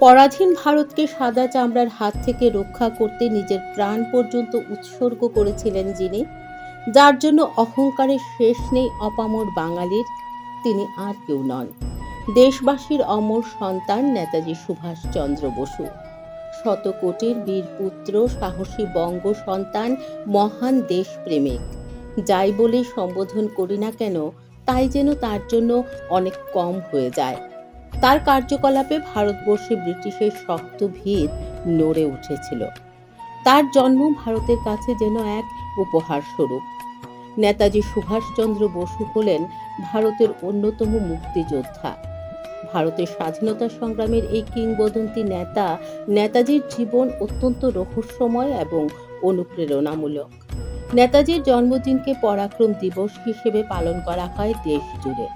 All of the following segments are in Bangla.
পরাধীন ভারতকে সাদা চামড়ার হাত থেকে রক্ষা করতে নিজের প্রাণ পর্যন্ত উৎসর্গ করেছিলেন যিনি, যার জন্য অহংকারের শেষ নেই অপামর বাঙালির, তিনি আর কেউ নন। দেশবাসীর অমর সন্তান নেতাজি সুভাষচন্দ্র বসু। শত কোটির বীর পুত্র, সাহসী বঙ্গ সন্তান, মহান দেশপ্রেমিক। যাই বলে সম্বোধন করি না কেন, তাই যেন তার জন্য অনেক কম হয়ে যায়। তার কার্যকলাপে ভারতবর্ষে ব্রিটিশের শক্ত ভিত নড়ে উঠেছিল। তার জন্ম ভারতের কাছে যেন এক উপহার স্বরূপ। নেতাজি সুভাষচন্দ্র বসু হলেন ভারতের অন্যতম মুক্তিযোদ্ধা। ভারতের স্বাধীনতা সংগ্রামের এই কিংবদন্তি নেতা নেতাজির জীবন অত্যন্ত রহস্যময় এবং অনুপ্রেরণামূলক। নেতাজির জন্মদিনকে পরাক্রম দিবস হিসেবে পালন করা হয় দেশ জুড়ে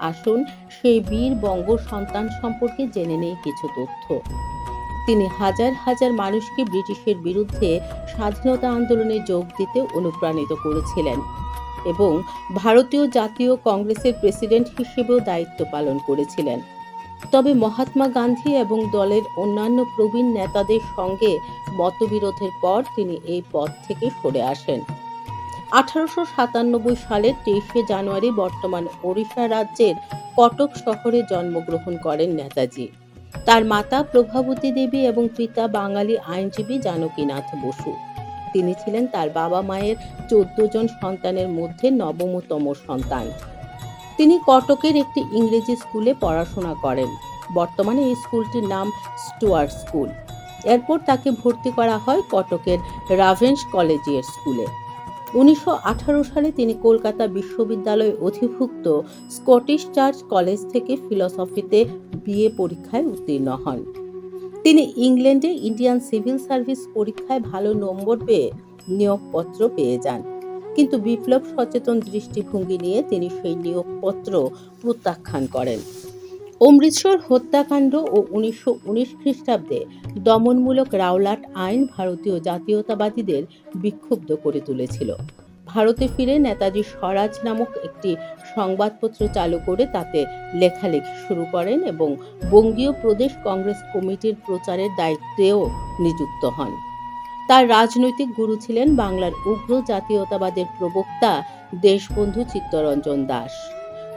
আসুন সেই বীর বঙ্গ সন্তান সম্পর্কে জেনে নেই কিছু তথ্য। তিনি হাজার হাজার মানুষকে ব্রিটিশের বিরুদ্ধে স্বাধীনতা আন্দোলনে যোগ দিতে অনুপ্রাণিত করেছিলেন এবং ভারতীয় জাতীয় কংগ্রেসের প্রেসিডেন্ট হিসেবেও দায়িত্ব পালন করেছিলেন। তবে মহাত্মা গান্ধী এবং দলের অন্যান্য প্রবীণ নেতাদের সঙ্গে মতবিরোধের পর তিনি এই পদ থেকে সরে আসেন। আঠারোশো সাতানব্বই সালের তেইশে জানুয়ারি বর্তমান ওড়িশা রাজ্যের কটক শহরে জন্মগ্রহণ করেন নেতাজি। তার মাতা প্রভাবতী দেবী এবং পিতা বাঙালি আইনজীবী জানকীনাথ বসু। তিনি ছিলেন তার বাবা মায়ের চোদ্দ জন সন্তানের মধ্যে নবমতম সন্তান। তিনি কটকের একটি ইংরেজি স্কুলে পড়াশোনা করেন। বর্তমানে এই স্কুলটির নাম স্টুয়ার্ট স্কুল। এরপর তাকে ভর্তি করা হয় কটকের রাভেন্স কলেজিয়েট স্কুলে। উনিশশো আঠারো সালে তিনি কলকাতা বিশ্ববিদ্যালয়ে অধিভুক্ত স্কটিশ চার্চ কলেজ থেকে ফিলসফিতে বিএ পরীক্ষায় উত্তীর্ণ হন। তিনি ইংল্যান্ডে ইন্ডিয়ান সিভিল সার্ভিস পরীক্ষায় ভালো নম্বর পেয়ে নিয়োগপত্র পেয়ে যান। কিন্তু বিপ্লব সচেতন দৃষ্টিভঙ্গি নিয়ে তিনি সেই নিয়োগপত্র প্রত্যাখ্যান করেন। অমৃতসর হত্যাকাণ্ড ও উনিশশো উনিশ খ্রিস্টাব্দে দমনমূলক রাওলাট আইন ভারতীয় জাতীয়তাবাদীদের বিক্ষুব্ধ করে তুলেছিল। ভারতে ফিরে নেতাজি স্বরাজ নামক একটি সংবাদপত্র চালু করে তাতে লেখালেখি শুরু করেন এবং বঙ্গীয় প্রদেশ কংগ্রেস কমিটির প্রচারের দায়িত্বেও নিযুক্ত হন। তার রাজনৈতিক গুরু ছিলেন বাংলার উগ্র জাতীয়তাবাদের প্রবক্তা দেশবন্ধু চিত্তরঞ্জন দাস।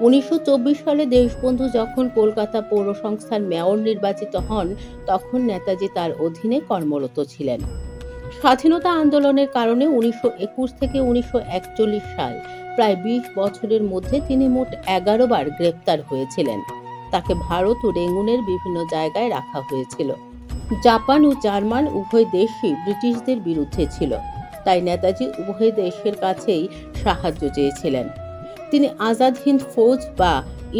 উনিশশো চব্বিশ সালে দেশবন্ধু যখন কলকাতা পৌর সংস্থার মেয়র নির্বাচিত হন, তখন নেতাজি তার অধীনে কর্মরত ছিলেন। স্বাধীনতা আন্দোলনের কারণে উনিশশো একুশ থেকে উনিশশো একচল্লিশ সাল প্রায় বিশ বছরের মধ্যে তিনি মোট এগারো বার গ্রেপ্তার হয়েছিলেন। তাকে ভারত ও রেঙ্গুনের বিভিন্ন জায়গায় রাখা হয়েছিল। জাপান ও জার্মান উভয় দেশই ব্রিটিশদের বিরুদ্ধে ছিল, তাই নেতাজি উভয় দেশের কাছেই সাহায্য চেয়েছিলেন। তিনি আজাদ হিন্দ ফৌজ বা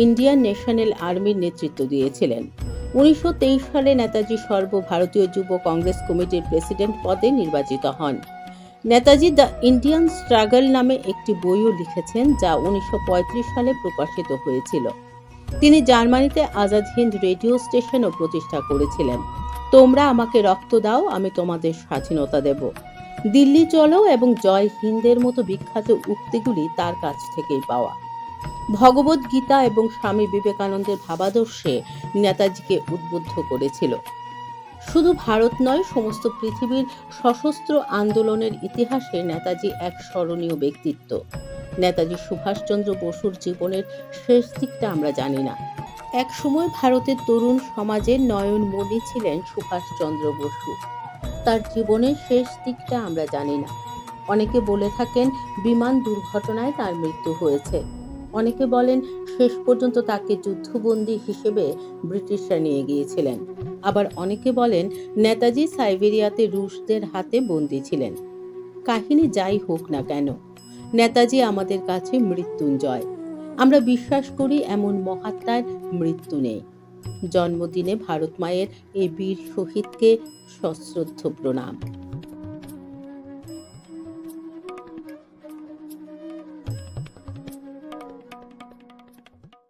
ইন্ডিয়ান ন্যাশনাল আর্মির নেতৃত্ব দিয়েছিলেন। উনিশশো তেইশ সালে নেতাজি সর্বভারতীয় যুব কংগ্রেস কমিটির প্রেসিডেন্ট পদে নির্বাচিত হন। নেতাজি দ্য ইন্ডিয়ান স্ট্রাগল নামে একটি বইও লিখেছেন, যা উনিশশো পঁয়ত্রিশ সালে প্রকাশিত হয়েছিল। তিনি জার্মানিতে আজাদ হিন্দ রেডিও স্টেশনও প্রতিষ্ঠা করেছিলেন। তোমরা আমাকে রক্ত দাও, আমি তোমাদের স্বাধীনতা দেব। দিল্লি চলো এবং জয় হিন্দের মতো বিখ্যাত উক্তিগুলি তার কাছ থেকেই পাওয়া। ভগবত গীতা এবং স্বামী বিবেকানন্দের ভাবাদর্শে নেতাজিকে উদ্বুদ্ধ করেছিল। শুধু ভারত নয়, সমস্ত পৃথিবীর সশস্ত্র আন্দোলনের ইতিহাসে নেতাজি এক স্মরণীয় ব্যক্তিত্ব। নেতাজি সুভাষচন্দ্র বসুর জীবনের শেষ দিকটা আমরা জানি না। এক সময় ভারতের তরুণ সমাজের নয়ন নয়নমণি ছিলেন সুভাষচন্দ্র বসু। তার জীবনের শেষ দিকটা আমরা জানি না। অনেকে বলে থাকেন, বিমান দুর্ঘটনায় তার মৃত্যু হয়েছে। অনেকে বলেন, শেষ পর্যন্ত তাকে যুদ্ধবন্দী হিসেবে ব্রিটিশরা নিয়ে গিয়েছিলেন। আবার অনেকে বলেন, নেতাজি সাইবেরিয়াতে রুশদের হাতে বন্দী ছিলেন। কাহিনী যাই হোক না কেন, নেতাজি আমাদের কাছে মৃত্যুঞ্জয়। আমরা বিশ্বাস করি, এমন মহাত্মার মৃত্যু নেই। জন্মদিনে ভারত মায়ের এই বীর শহীদকে সশ্রদ্ধ প্রণাম।